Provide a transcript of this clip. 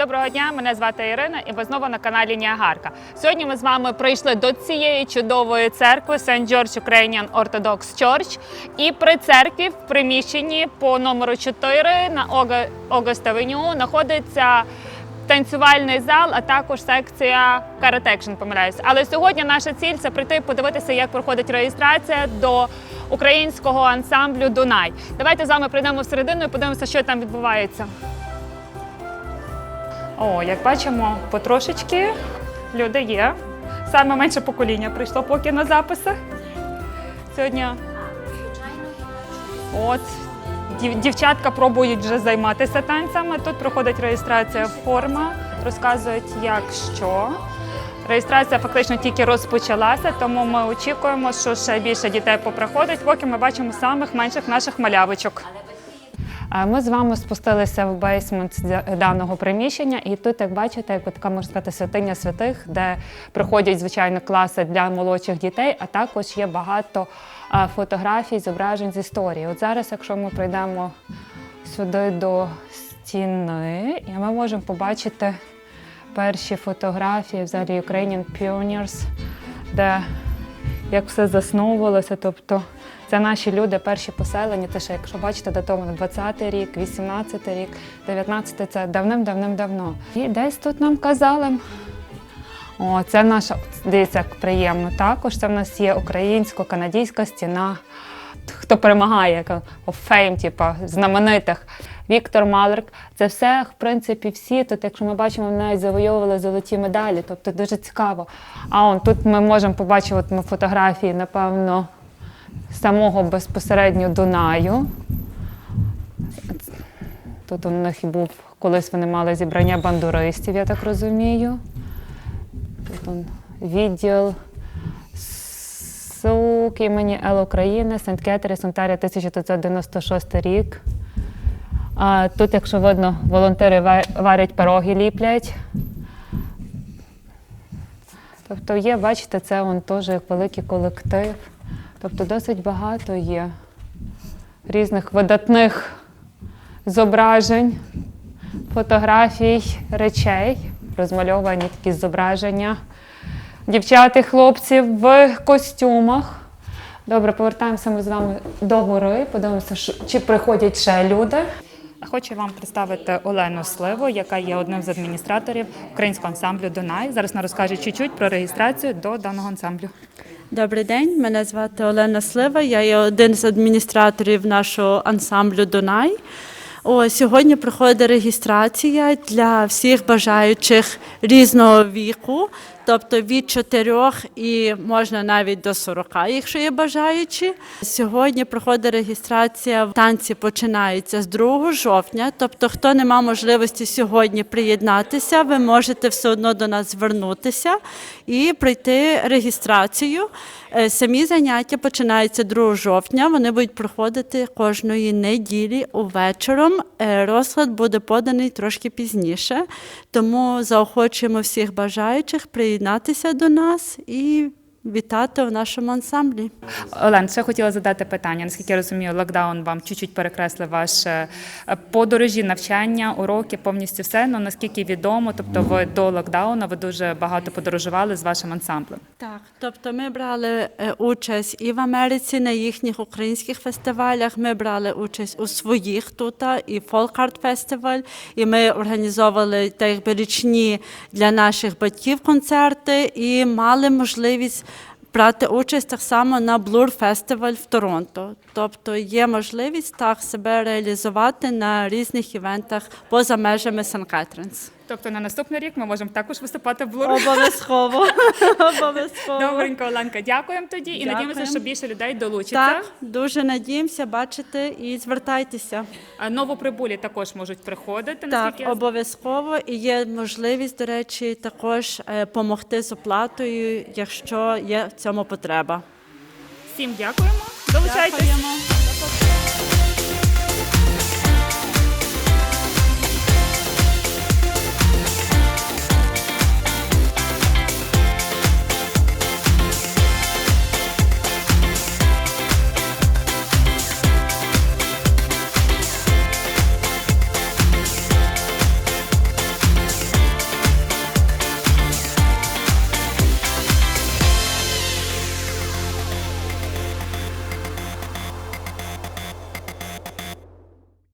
Доброго дня, мене звати Ірина, і ви знову на каналі Ніагарка. Сьогодні ми з вами прийшли до цієї чудової церкви St. George Ukrainian Orthodox Church. І при церкві в приміщенні по номеру 4 на Огоставеню знаходиться танцювальний зал, а також секція карате, якщо помиляюсь. Але сьогодні наша ціль це прийти і подивитися, як проходить реєстрація до українського ансамблю Дунай. Давайте з вами прийдемо всередину і подивимося, що там відбувається. О, як бачимо, потрошечки люди є. Саме менше покоління прийшло поки на записи. Сьогодні от дів- дівчатка пробують вже займатися танцями. Тут проходить реєстрація форма, розказують, як що. Реєстрація фактично тільки розпочалася, тому ми очікуємо, що ще більше дітей поприходить, поки ми бачимо самих менших наших малявочок. Ми з вами спустилися в бейсмент даного приміщення, і тут, як бачите, як така можна сказати, святиня святих, де проходять звичайно класи для молодших дітей, а також є багато фотографій, зображень з історії. От зараз, якщо ми прийдемо сюди до стіни, і ми можемо побачити перші фотографії взагалі Ukrainian Pioneers, де як все засновувалося. Тобто це наші люди, перші поселені. Те, що якщо бачите, датовано 20-й рік, 18-й рік, 19-й це давним-давним-давно. І десь тут нам казали. О, це наша, дивіться, як приємно. Також це в нас є українсько-канадійська стіна. Хто перемагає, fame, типа знаменитих. Віктор Малерк. Це все, в принципі, всі. Тут, якщо ми бачимо, вони навіть завойовували золоті медалі. Тобто дуже цікаво. А он тут ми можемо побачити от фотографії, напевно, самого безпосередньо Дунаю. Тут у них і був, колись вони мали зібрання бандуристів, я так розумію. Тут он відділ СУК імені Ел України, Сент Кетеріс, Онтарія, 1996 рік. Тут, якщо видно, волонтери варять пироги, ліплять. Тобто є, бачите, це он теж як великий колектив. Тобто досить багато є різних видатних зображень, фотографій, речей, розмальовані такі зображення дівчат і хлопців в костюмах. Добре, повертаємося ми з вами до гори, подивимося, чи приходять ще люди. Хочу вам представити Олену Сливу, яка є одним з адміністраторів українського ансамблю Дунай. Зараз вона розкаже чуть-чуть про реєстрацію до даного ансамблю. Добрий день, мене звати Олена Слива. Я є один з адміністраторів нашого ансамблю Дунай. О, сьогодні проходить реєстрація для всіх бажаючих різного віку, тобто від 4 і можна навіть до 40, якщо є бажаючі. Сьогодні проходить реєстрація. Танці починаються з 2 жовтня. Тобто, хто не мав можливості сьогодні приєднатися, ви можете все одно до нас звернутися і пройти реєстрацію. Е, Самі заняття починаються 2 жовтня. Вони будуть проходити кожної неділі увечором. Е, Розклад буде поданий трошки пізніше, тому заохочуємо всіх бажаючих приєднатися до нас і вітати в нашому ансамблі. Олен, ще хотіла задати питання. Наскільки я розумію, локдаун вам чуть-чуть перекреслив ваші е, подорожі, навчання, уроки, повністю все. Ну наскільки відомо, тобто ви до локдауну ви дуже багато подорожували з вашим ансамблем. Так, тобто ми брали е, участь і в Америці на їхніх українських фестивалях. Ми брали участь у своїх тут, і фолкарт фестиваль, і ми організовували так якби річні для наших батьків концерти і мали можливість. Брати участь так само на Blur Festival в Торонто. Тобто є можливість так себе реалізувати на різних івентах поза межами Сан-Кетринс. Тобто на наступний рік ми можемо також виступати в Блур. Обов'язково. Обов'язково. Добренько, Оленка, дякуємо тоді і Дякуємо. надіємося, що більше людей долучиться. Так, дуже надіємося бачити і звертайтеся. А Новоприбулі також можуть приходити. Так, Наскільки я обов'язково і є можливість, до речі, також допомогти з оплатою, якщо є в цьому потреба. всім дякуємо. Долучайтесь. Дякуємо.